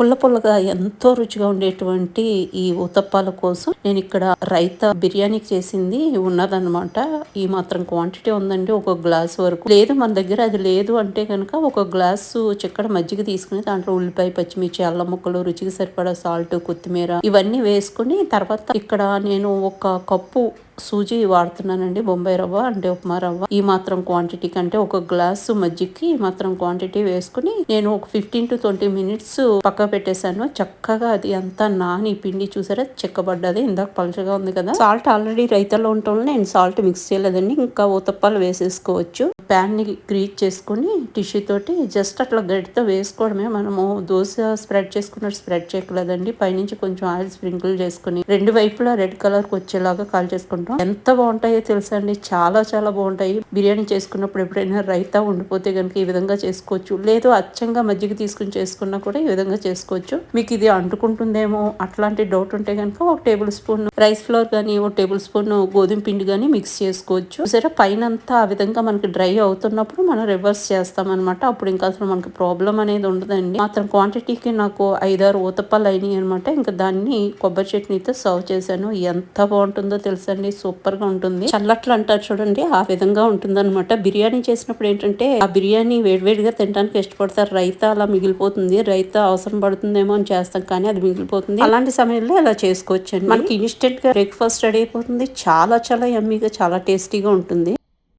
పుల్ల పుల్లగా ఎంతో రుచిగా ఉండేటువంటి ఈ ఉతప్పాల కోసం నేను ఇక్కడ రైతా బిర్యానీ చేసింది ఉన్నదన్నమాట. ఈ మాత్రం క్వాంటిటీ ఉందండి ఒక గ్లాస్ వరకు. లేదు మన దగ్గర అది లేదు అంటే కనుక ఒక గ్లాసు చిక్కడ మజ్జిగ తీసుకుని దాంట్లో ఉల్లిపాయ పచ్చిమిర్చి అల్లం ముక్కలు రుచికి సరిపడా సాల్ట్ కొత్తిమీర ఇవన్నీ వేసుకుని తర్వాత ఇక్కడ నేను ఒక కప్పు సూజీ వాడుతున్నానండి బొంబాయి రవ్వ అంటే ఉప్మా రవ్వ. ఈ మాత్రం క్వాంటిటీ కంటే ఒక గ్లాసు మజ్జిగకి ఈ మాత్రం క్వాంటిటీ వేసుకుని నేను ఒక ఫిఫ్టీన్ టు ట్వంటీ మినిట్స్ పక్క పెట్టేశాను. చక్కగా అది అంతా నాని పిండి చూసారా? చెక్కబడ్డది. ఇందాక పలుచగా ఉంది కదా. సాల్ట్ ఆల్రెడీ రైతాలో ఉండటం నేను సాల్ట్ మిక్స్ చేయలేదండి. ఇంకా ఉతప్పాలు వేసేసుకోవచ్చు. ప్యాన్ని గ్రీట్ చేసుకుని టిష్యూ తోటి జస్ట్ అట్లా గడితో వేసుకోవడమే మనము. దోశ స్ప్రెడ్ చేసుకున్నట్టు స్ప్రెడ్ చేయకలేదండి పైనుంచి కొంచెం ఆయిల్ స్ప్రింకిల్ చేసుకుని రెండు వైపులా రెడ్ కలర్కి వచ్చేలాగా కాల్ చేసుకుంటాం. ఎంత బాగుంటాయో తెలుసా అండి? చాలా చాలా బాగుంటాయి. బిర్యానీ చేసుకున్నప్పుడు ఎప్పుడైనా రైతా ఉండిపోతే కనుక ఈ విధంగా చేసుకోవచ్చు. లేదు అచ్చంగా మజ్జిగ తీసుకుని చేసుకున్నా కూడా ఈ విధంగా చేసుకోవచ్చు. మీకు ఇది అంటుకుంటుందేమో అట్లాంటి డౌట్ ఉంటే కనుక ఒక టేబుల్ స్పూన్ రైస్ ఫ్లోర్ కానీ ఒక టేబుల్ స్పూన్ గోధుమ పిండి కానీ మిక్స్ చేసుకోవచ్చు. సరే పైన అంతా ఆ విధంగా మనకి డ్రై అవుతున్నప్పుడు మనం రివర్స్ చేస్తామన్నమాట. అప్పుడు ఇంకా అసలు మనకి ప్రాబ్లం అనేది ఉండదండి. మాత్రం క్వాంటిటీకి నాకు ఐదారు ఊతప్పాలు అయినాయి అనమాట ఇంకా దాన్ని కొబ్బరి చట్నీతో సర్వ్ చేశాను. ఎంత బాగుంటుందో తెలుసండి. సూపర్గా ఉంటుంది. చల్లట్లు అంటారు చూడండి. ఆ విధంగా ఉంటుంది అనమాట బిర్యానీ చేసినప్పుడు ఏంటంటే ఆ బిర్యానీ వేడివేడిగా తినడానికి ఇష్టపడతారు. రైతా అలా మిగిలిపోతుంది. రైతా అవసరం పడుతుందేమో అని చేస్తాం. కానీ అది మిగిలిపోతుంది. అలాంటి సమయంలో ఇలా చేసుకోవచ్చండి. మనకి ఇన్స్టెంట్గా బ్రేక్ఫాస్ట్ రెడీ అయిపోతుంది. చాలా చాలా యమ్మీగా చాలా టేస్టీగా ఉంటుంది.